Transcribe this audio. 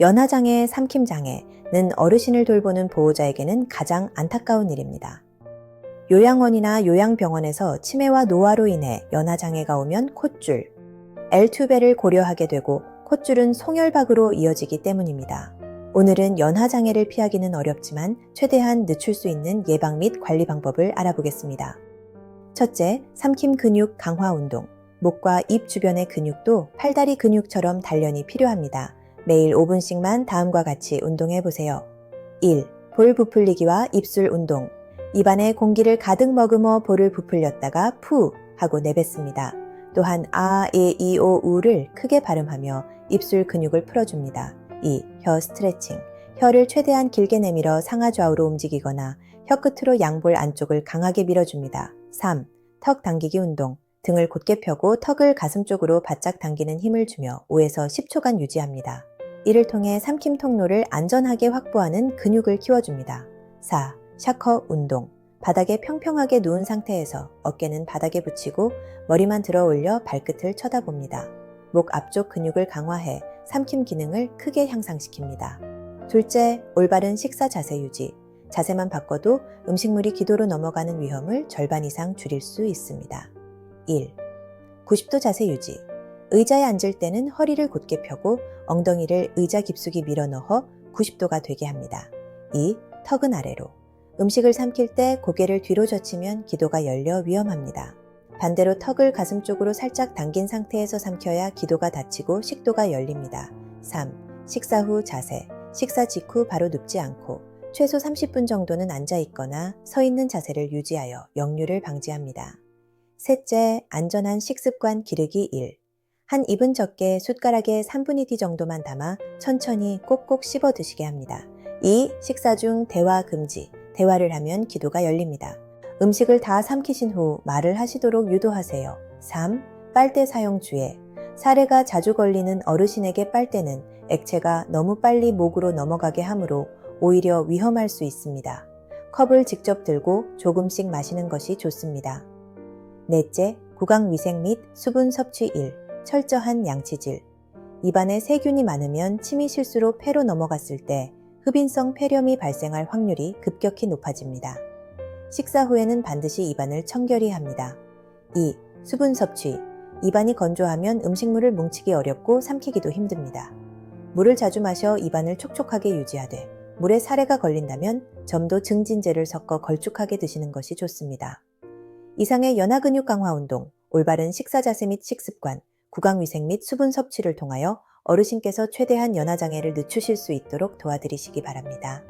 연하장애, 삼킴장애는 어르신을 돌보는 보호자에게는 가장 안타까운 일입니다. 요양원이나 요양병원에서 치매와 노화로 인해 연하장애가 오면 콧줄, L투배를 고려하게 되고 콧줄은 송혈박으로 이어지기 때문입니다. 오늘은 연하장애를 피하기는 어렵지만 최대한 늦출 수 있는 예방 및 관리 방법을 알아보겠습니다. 첫째, 삼킴 근육 강화 운동. 목과 입 주변의 근육도 팔다리 근육처럼 단련이 필요합니다. 매일 5분씩만 다음과 같이 운동해 보세요. 1. 볼 부풀리기와 입술 운동. 입안에 공기를 가득 머금어 볼을 부풀렸다가 푸 하고 내뱉습니다. 또한 아, 에, 이, 오, 우를 크게 발음하며 입술 근육을 풀어줍니다. 2. 혀 스트레칭. 혀를 최대한 길게 내밀어 상하 좌우로 움직이거나 혀 끝으로 양볼 안쪽을 강하게 밀어줍니다. 3. 턱 당기기 운동. 등을 곧게 펴고 턱을 가슴 쪽으로 바짝 당기는 힘을 주며 5에서 10초간 유지합니다. 이를 통해 삼킴 통로를 안전하게 확보하는 근육을 키워줍니다. 4. 샤커 운동. 바닥에 평평하게 누운 상태에서 어깨는 바닥에 붙이고 머리만 들어 올려 발끝을 쳐다봅니다. 목 앞쪽 근육을 강화해 삼킴 기능을 크게 향상시킵니다. 둘째, 올바른 식사 자세 유지. 자세만 바꿔도 음식물이 기도로 넘어가는 위험을 절반 이상 줄일 수 있습니다. 1. 90도 자세 유지. 의자에 앉을 때는 허리를 곧게 펴고 엉덩이를 의자 깊숙이 밀어 넣어 90도가 되게 합니다. 2. 턱은 아래로. 음식을 삼킬 때 고개를 뒤로 젖히면 기도가 열려 위험합니다. 반대로 턱을 가슴 쪽으로 살짝 당긴 상태에서 삼켜야 기도가 닫히고 식도가 열립니다. 3. 식사 후 자세. 식사 직후 바로 눕지 않고 최소 30분 정도는 앉아 있거나 서 있는 자세를 유지하여 역류를 방지합니다. 셋째, 안전한 식습관 기르기 1. 한 입은 적게 숟가락에 3분의 2 정도만 담아 천천히 꼭꼭 씹어 드시게 합니다. 2. 식사 중 대화 금지. 대화를 하면 기도가 열립니다. 음식을 다 삼키신 후 말을 하시도록 유도하세요. 3. 빨대 사용 주의. 사례가 자주 걸리는 어르신에게 빨대는 액체가 너무 빨리 목으로 넘어가게 하므로 오히려 위험할 수 있습니다. 컵을 직접 들고 조금씩 마시는 것이 좋습니다. 넷째, 구강 위생 및 수분 섭취 1. 철저한 양치질. 입안에 세균이 많으면 침이 실수로 폐로 넘어갔을 때 흡인성 폐렴이 발생할 확률이 급격히 높아집니다. 식사 후에는 반드시 입안을 청결히 합니다. 2. 수분 섭취. 입안이 건조하면 음식물을 뭉치기 어렵고 삼키기도 힘듭니다. 물을 자주 마셔 입안을 촉촉하게 유지하되 물에 사례가 걸린다면 점도 증진제를 섞어 걸쭉하게 드시는 것이 좋습니다. 이상의 연하 근육 강화 운동, 올바른 식사 자세 및 식습관, 구강 위생 및 수분 섭취를 통하여 어르신께서 최대한 연하 장애를 늦추실 수 있도록 도와드리시기 바랍니다.